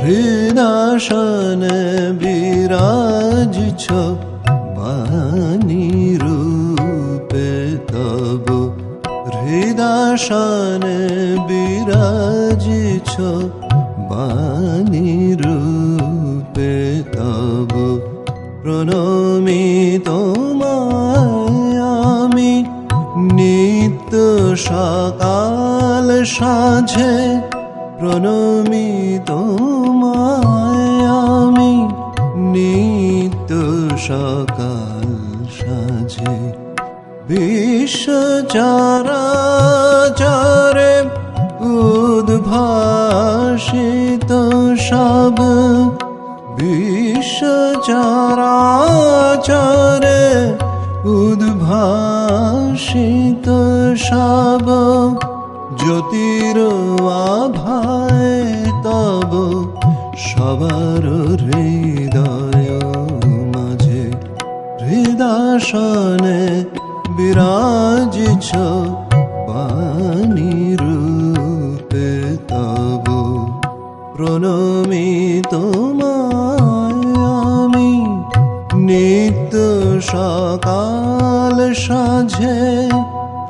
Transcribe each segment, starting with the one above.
হৃদাসন বিরাজ বাণী রূপে তব হৃদাসন বিরাজ বাণী রূপে তব। প্রণমি তোমায় আমি, নিত্য সকাল সাঝে। প্রণমি তোমায় আমি, নিত্য সকাল সাঝে। বিশ্ব চরাচরে উদ্ভাসিত সব, বিশ্ব চরাচরে উদ্ভাসিত সব, জ্যোতির আভায় তব সবার হৃদয় মাঝে হৃদাসনে বিরাজিছ বাণী রূপে তব। প্রণমি তোমায় আমি নিত্য সকাল সাঝে।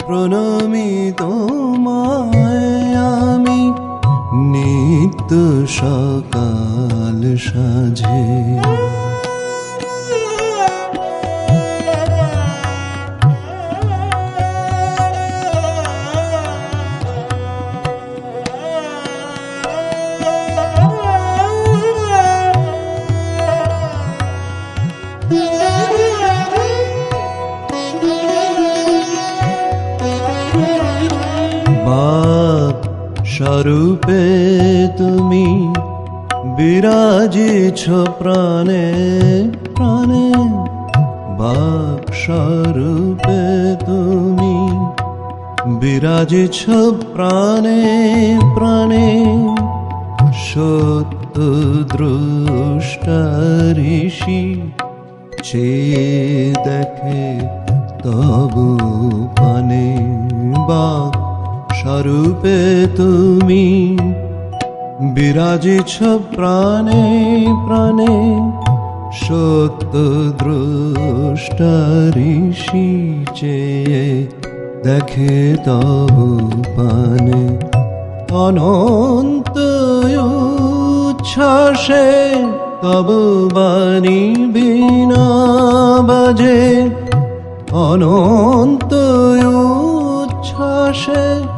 প্রণমি তোমায় আমি নিত্য সকাল সাঝে। বাপ স্বরূপে তুমি বিরাজিছ প্রাণে প্রাণে। বাপ স্বরূপে তুমি বিরাজিছ প্রাণে প্রাণে। সত্য দ্রষ্টা ঋষি চেয়ে দেখে তব পানে। বা স্বরূপে তুমি বিরাজিছ প্রাণে প্রাণে সত্য দ্রষ্টা ঋষি চেয়ে দেখে তব পানে। অনন্ত উচ্ছ্বাসে তব বাণী বিনা বাজে। অনন্ত উচ্ছ্বাসে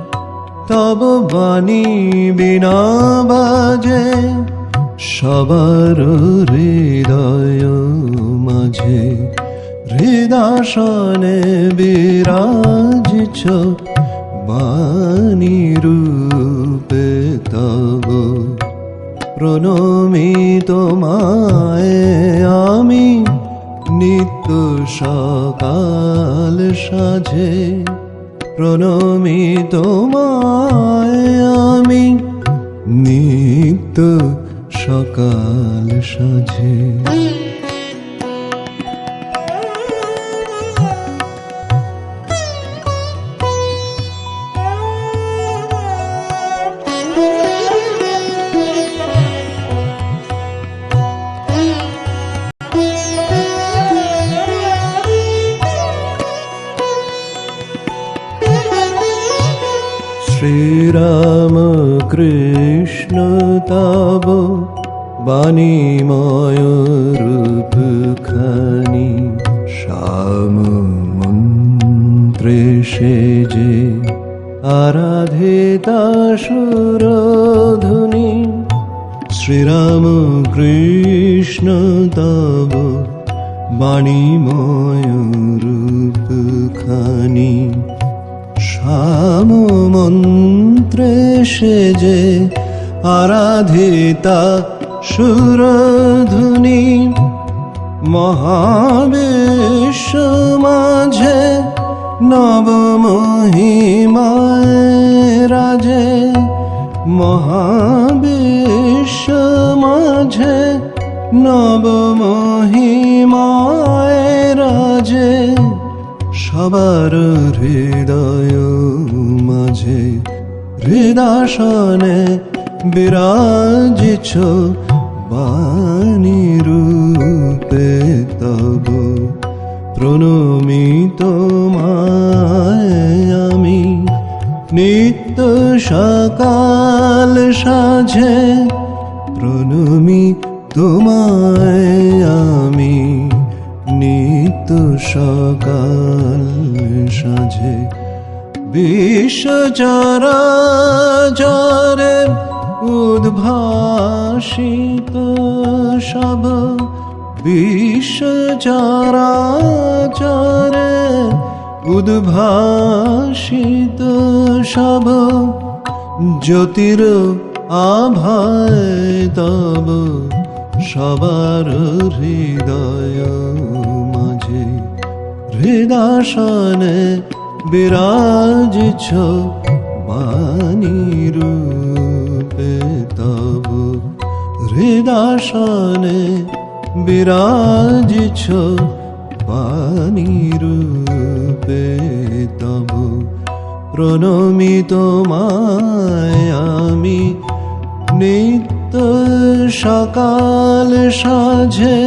তব বাণী বিনা বাজে, সবার হৃদয় মাঝে। হৃদাসনে বিরাজিছ বাণী রূপে তব। প্রণমি তোমায় আমি নিত্য সকাল সাঝে প্রণমি তোমায় আমি নিত্য সকাল সাঝে। শ্রীরাম কৃষ্ণ তব বাণীময় রূপ খানি শ্যাম মন্ত্রে সেজে আরাধিতা সুরধুনি শ্রীরাম কৃষ্ণ তব বাণীময় রূপ শ্যাম মন্ত্রে সেজে আরাধিতা সুরধুনি মহাবিশ্ব মাঝে নবমহিমায় রাজে। মহাবিশ্ব মাঝে নবমহিমায় রাজে। সবার হৃদয় মাঝে হৃদাসনে বিরাজিছ বাণী রূপে তব। প্রণমিত আমি নিত্য সকাল সাঝে প্রণমি তোমায় আমি নিত্য সকাল সাঝে বিশ্ব চরাচরে উদ্ভাসিত সব বিশ্ব চরাচরে উদ্ভাসিত সব জ্যোতির আভায় তব সবার হৃদয় মাঝে হৃদাসনে বিরাজিছ বাণী রূপে তব। হৃদাসনে বিরাজিছ বাণী রূপে তব। প্রণমিত আমি নিত্য সকাল সাঝে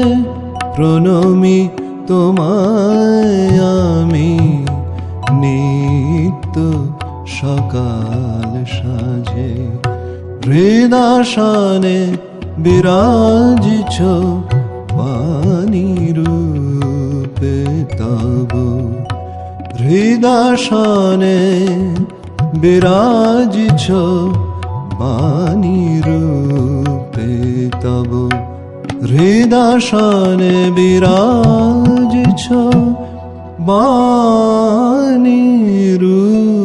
প্রণমি তোমায় আমি নিত্য সকাল সাঝে হৃদাসনে বিরাজিছ বাণী রূপে তব। হৃদাসনে বিরাজিছ বাণী রূপে তব। হৃদাসনে বিরাজিছ रु